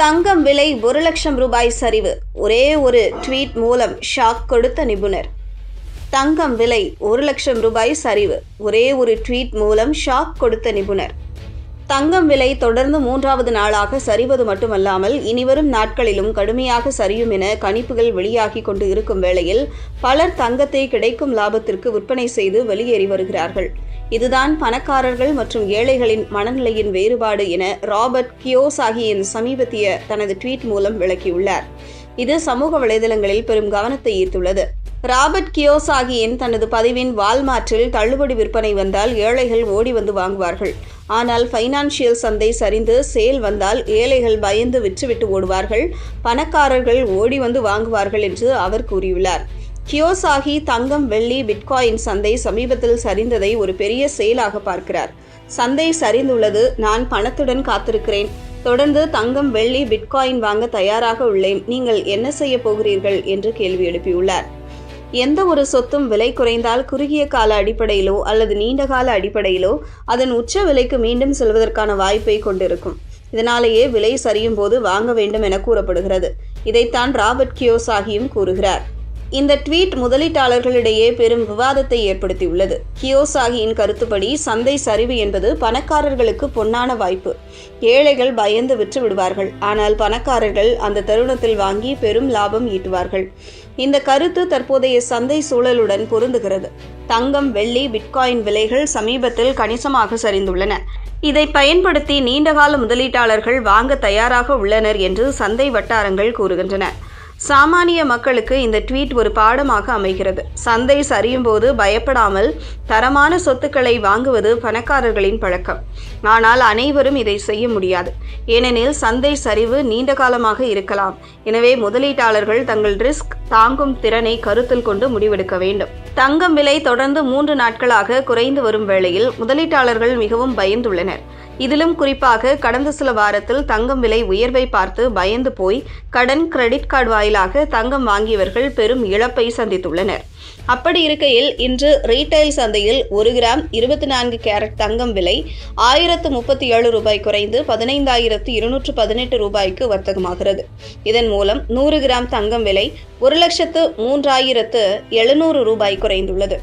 தங்கம் விலை ஒரு லட்சம் ரூபாய் சரிவு. ஒரே ஒரு ட்வீட் மூலம் ஷாக் கொடுத்த நிபுணர். தங்கம் விலை ஒரு லட்சம் ரூபாய் சரிவு. ஒரே ஒரு ட்வீட் மூலம் ஷாக் கொடுத்த நிபுணர். தங்கம் விலை தொடர்ந்து மூன்றாவது நாளாக சரிவது மட்டுமல்லாமல் இனிவரும் நாட்களிலும் கடுமையாக சரியும் என கணிப்புகள் வெளியாகி கொண்டு இருக்கும் வேளையில் பலர் தங்கத்தை கிடைக்கும் லாபத்திற்கு விற்பனை செய்து வெளியேறி வருகிறார்கள். இதுதான் பணக்காரர்கள் மற்றும் ஏழைகளின் மனநிலையின் வேறுபாடு என ராபர்ட் கியோசாகியின் சமீபத்திய தனது ட்வீட் மூலம் விளக்கியுள்ளார். இது சமூக வலைதளங்களில் பெரும் கவனத்தை ஈர்த்துள்ளது. ராபர்ட் கியோசாகியின் தனது பதிவின் வால்மார்ட்டில் தள்ளுபடி விற்பனை வந்தால் ஏழைகள் ஓடி வந்து வாங்குவார்கள். ஆனால் ஃபைனான்சியல் சந்தை சரிந்து சேல் வந்தால் ஏழைகள் பயந்து விற்றுவிட்டு ஓடுவார்கள். பணக்காரர்கள் ஓடி வந்து வாங்குவார்கள் என்று அவர் கூறியுள்ளார். கியோசாகி தங்கம் வெள்ளி பிட்காயின் சந்தை சமீபத்தில் சரிந்ததை ஒரு பெரிய செயலாக பார்க்கிறார். சந்தை சரிந்துள்ளது. நான் பணத்துடன் காத்திருக்கிறேன். தொடர்ந்து தங்கம் வெள்ளி பிட்காயின் வாங்க தயாராக உள்ளேன். நீங்கள் என்ன செய்ய போகிறீர்கள்? என்று கேள்வி எழுப்பியுள்ளார். எந்த ஒரு சொத்தும் விலை குறைந்தால் குறுகிய கால அடிப்படையிலோ அல்லது நீண்ட கால அடிப்படையிலோ அதன் உச்ச விலைக்கு மீண்டும் செல்வதற்கான வாய்ப்பை கொண்டிருக்கும். இதனாலேயே விலை சரியும் போது வாங்க வேண்டும் என கூறப்படுகிறது. இதைத்தான் ராபர்ட் கியோசாகியும் கூறுகிறார். இந்த ட்வீட் முதலீட்டாளர்களிடையே பெரும் விவாதத்தை ஏற்படுத்தியுள்ளது. கியோசாகியின் கருத்துப்படி சந்தை சரிவு என்பது பணக்காரர்களுக்கு பொன்னான வாய்ப்பு. ஏழைகள் பயந்து விற்று விடுவார்கள் ஆனால் பணக்காரர்கள் அந்த தருணத்தில் வாங்கி பெரும் லாபம் ஈட்டுவார்கள். இந்த கருத்து தற்போதைய சந்தை சூழலுடன் பொருந்துகிறது. தங்கம் வெள்ளி பிட்காயின் விலைகள் சமீபத்தில் கணிசமாக சரிந்துள்ளன. இதை பயன்படுத்தி நீண்டகால முதலீட்டாளர்கள் வாங்க தயாராக உள்ளனர் என்று சந்தை வட்டாரங்கள் கூறுகின்றன. சாமானிய மக்களுக்கு இந்த ட்வீட் ஒரு பாடமாக அமைகிறது. சந்தை சரியும் போது பயப்படாமல் தரமான சொத்துக்களை வாங்குவது பணக்காரர்களின் பழக்கம். ஆனால் அனைவரும் இதை செய்ய முடியாது. ஏனெனில் சந்தை சரிவு நீண்ட காலமாக இருக்கலாம். எனவே முதலீட்டாளர்கள் தங்கள் ரிஸ்க் தாங்கும் திறனை கருத்தில் கொண்டு முடிவெடுக்க வேண்டும். தங்கம் விலை தொடர்ந்து மூன்று நாட்களாக குறைந்து வரும் வேளையில் முதலீட்டாளர்கள் மிகவும் பயந்துள்ளனர். இதிலும் குறிப்பாக கடந்த சில வாரத்தில் தங்கம் விலை உயர்வை பார்த்து பயந்து போய் கடன் கிரெடிட் கார்டு வாயிலாக தங்கம் வாங்கியவர்கள் பெரும் இழப்பை சந்தித்துள்ளனர். அப்படி இருக்கையில் இன்று ரீட்டைல் சந்தையில் ஒரு கிராம் இருபத்தி நான்கு கேரட் தங்கம் விலை ஆயிரத்து முப்பத்தி ஏழு ரூபாய் குறைந்து பதினைந்தாயிரத்து இருநூற்று பதினெட்டு ரூபாய்க்கு வர்த்தகமாகிறது. இதன் மூலம் நூறு கிராம் தங்கம் விலை ஒரு லட்சத்து மூன்றாயிரத்து எழுநூறு ரூபாய் குறைந்துள்ளது.